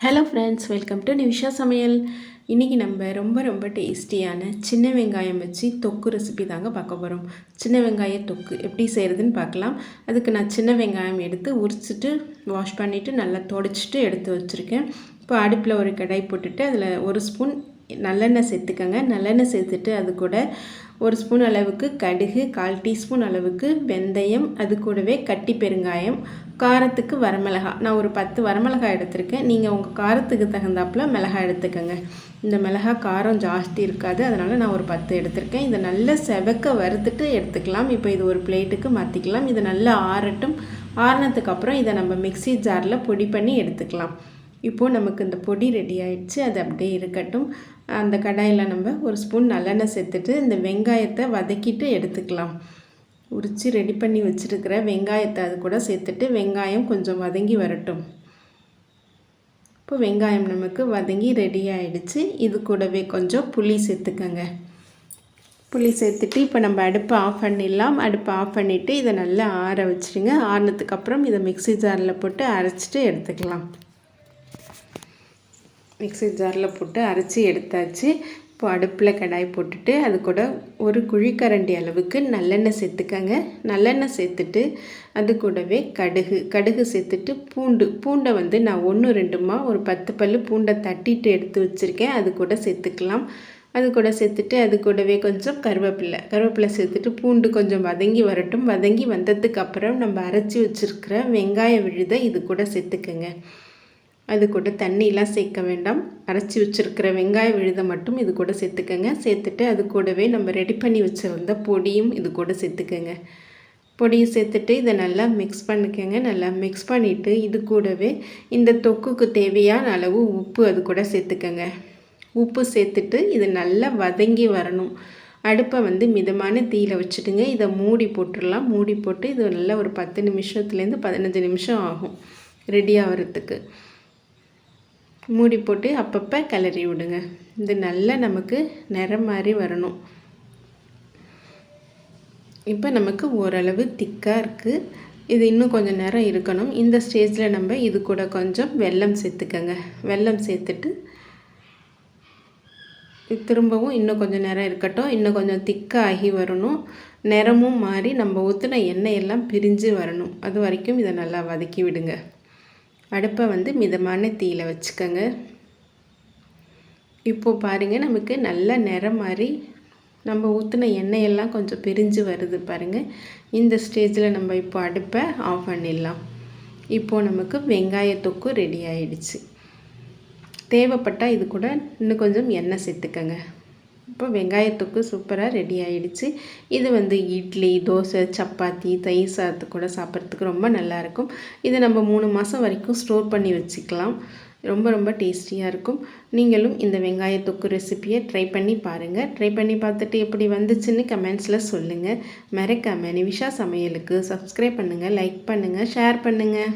Hello friends welcome to Nivisha சமையல் இன்றைக்கி நம்ம ரொம்ப ரொம்ப டேஸ்டியான சின்ன வெங்காயம் வச்சு தொக்கு ரெசிபி தாங்க பார்க்க போகிறோம் சின்ன வெங்காய தொக்கு எப்படி செய்கிறதுன்னு பார்க்கலாம். அதுக்கு நான் சின்ன வெங்காயம் எடுத்து உரிச்சிட்டு வாஷ் பண்ணிவிட்டு நல்லா தொடச்சிட்டு எடுத்து வச்சுருக்கேன். இப்போ அடுப்பில் ஒரு கடாய் போட்டுட்டு அதில் ஒரு ஸ்பூன் நல்லெண்ணெய் சேர்த்துக்கோங்க. நல்லெண்ணெய் சேர்த்துட்டு அது கூட ஒரு ஸ்பூன் அளவுக்கு கடுகு கால் டீஸ்பூன் அளவுக்கு வெந்தயம் அது கூடவே கட்டி பெருங்காயம் காரத்துக்கு வரமிளகா. நான் ஒரு பத்து வரமிளகாய் எடுத்திருக்கேன். நீங்கள் உங்கள் காரத்துக்கு தகுந்தாப்பில் மிளகாய் எடுத்துக்கோங்க. இந்த மிளகா காரம் ஜாஸ்தி இருக்காது. அதனால் நான் ஒரு பத்து எடுத்திருக்கேன். இதை நல்லா செவக்க வறுத்துட்டு எடுத்துக்கலாம். இப்போ இது ஒரு பிளேட்டுக்கு மாற்றிக்கலாம் இதை நல்லா ஆறட்டும். ஆறினதுக்கு அப்புறம் இதை நம்ம மிக்சி ஜாரில் பொடி பண்ணி எடுத்துக்கலாம். இப்போது நமக்கு இந்த பொடி ரெடி ஆயிடுச்சு. அது அப்படியே இருக்கட்டும். அந்த கடாயில் நம்ம ஒரு ஸ்பூன் நல்லெண்ணெய் சேர்த்துட்டு இந்த வெங்காயத்தை வதக்கிட்டு எடுத்துக்கலாம். உரித்து ரெடி பண்ணி வச்சுருக்கிற வெங்காயத்தை அது கூட சேர்த்துட்டு வெங்காயம் கொஞ்சம் வதங்கி வரட்டும். இப்போ வெங்காயம் நமக்கு வதங்கி ரெடி ஆகிடுச்சு இது கூடவே கொஞ்சம் புளி சேர்த்துக்கங்க. புளி சேர்த்துட்டு இப்போ நம்ம அடுப்பை ஆஃப் பண்ணிடலாம். அடுப்பை ஆஃப் பண்ணிவிட்டு இதை நல்லா ஆற வச்சுருங்க. ஆறினதுக்கப்புறம் இதை மிக்சி ஜாரில் போட்டு அரைச்சிட்டு எடுத்துக்கலாம். மிக்சி ஜாரில் போட்டு அரைச்சி எடுத்தாச்சு. இப்போ அடுப்பில் கடாய் போட்டுட்டு அது கூட ஒரு குழிக்கரண்டி அளவுக்கு நல்லெண்ணெய் சேர்த்துக்கங்க. நல்லெண்ணெய் சேர்த்துட்டு அது கூடவே கடுகு கடுகு சேர்த்துட்டு பூண்டு பூண்டை வந்து நான் ஒன்று ரெண்டுமா ஒரு பத்து பல் பூண்டை தட்டிட்டு எடுத்து வச்சுருக்கேன். அது கூட சேர்த்துக்கலாம். அது கூட சேர்த்துட்டு அது கூடவே கொஞ்சம் கருவேப்பில்லை கருவேப்பிலை சேர்த்துட்டு பூண்டு கொஞ்சம் வதங்கி வரட்டும். வதங்கி வந்ததுக்கு அப்புறம் நம்ம அரைச்சி வச்சுருக்கிற வெங்காய விழுதை இது கூட சேர்த்துக்கங்க. அது கூட தண்ணியெலாம் சேர்க்க வேண்டாம். அரைச்சி வச்சுருக்கிற வெங்காய விழுதை மட்டும் இது கூட சேர்த்துக்கோங்க. சேர்த்துட்டு அது கூடவே நம்ம ரெடி பண்ணி வச்சுருந்த பொடியும் இது கூட சேர்த்துக்கோங்க. பொடியும் சேர்த்துட்டு இதை நல்லா மிக்ஸ் பண்ணிக்கோங்க. நல்லா மிக்ஸ் பண்ணிவிட்டு இது கூடவே இந்த தொக்குக்கு தேவையான அளவு உப்பு அது கூட சேர்த்துக்கோங்க. உப்பு சேர்த்துட்டு இது நல்லா வதங்கி வரணும். அடுப்பை வந்து மிதமான தீயில் வச்சுட்டுங்க. இதை மூடி போட்டுடலாம். மூடி போட்டு இது நல்லா ஒரு பத்து நிமிஷத்துலேருந்து பதினஞ்சு நிமிஷம் ஆகும். ரெடி ஆகிறதுக்கு. மூடி போட்டு அப்பப்போ கிளறி விடுங்க. இது நல்லா நமக்கு நிறம் மாதிரி வரணும். இப்போ நமக்கு ஓரளவு திக்காக இருக்குது இது இன்னும் கொஞ்சம் நேரம் இருக்கணும். இந்த ஸ்டேஜில் நம்ம இது கூட கொஞ்சம் வெல்லம் சேர்த்துக்கோங்க. வெல்லம் சேர்த்துட்டு திரும்பவும் இன்னும் கொஞ்சம் நேரம் இருக்கட்டும். இன்னும் கொஞ்சம் திக்காக ஆகி வரணும். நிறமும் மாறி நம்ம ஊற்றின எண்ணெய் எல்லாம் பிரிஞ்சு வரணும். அது வரைக்கும் இதை நல்லா வதக்கி விடுங்க. அடுப்பை வந்து மிதமான தீயில் வச்சுக்கோங்க. இப்போது பாருங்கள் நமக்கு நல்ல நிறம் மாதிரி நம்ம ஊற்றின எண்ணெயெல்லாம் கொஞ்சம் பிரிஞ்சு வருது பாருங்கள் இந்த ஸ்டேஜில் நம்ம இப்போ அடுப்பை ஆஃப் பண்ணிடலாம். இப்போது நமக்கு வெங்காய தொக்கு ரெடி ஆயிடுச்சு. தேவைப்பட்டால் இது கூட இன்னும் கொஞ்சம் எண்ணெய் சேர்த்துக்கங்க. இப்போ வெங்காயத்துக்கு சூப்பராக ரெடி ஆகிடுச்சு இது வந்து இட்லி தோசை சப்பாத்தி தயிர் சாதத்து கூட சாப்பிட்றதுக்கு ரொம்ப நல்லாயிருக்கும் இதை நம்ம மூணு மாதம் வரைக்கும் ஸ்டோர் பண்ணி வச்சுக்கலாம். ரொம்ப ரொம்ப டேஸ்டியாக இருக்கும். நீங்களும் இந்த வெங்காய தொக்கு ரெசிப்பியை ட்ரை பண்ணி பாருங்கள் ட்ரை பண்ணி பார்த்துட்டு எப்படி வந்துச்சுன்னு கமெண்ட்ஸில் சொல்லுங்கள் மறக்காமல் நிவிஷா சமையலுக்கு சப்ஸ்கிரைப் பண்ணுங்கள் லைக் பண்ணுங்கள் ஷேர் பண்ணுங்கள்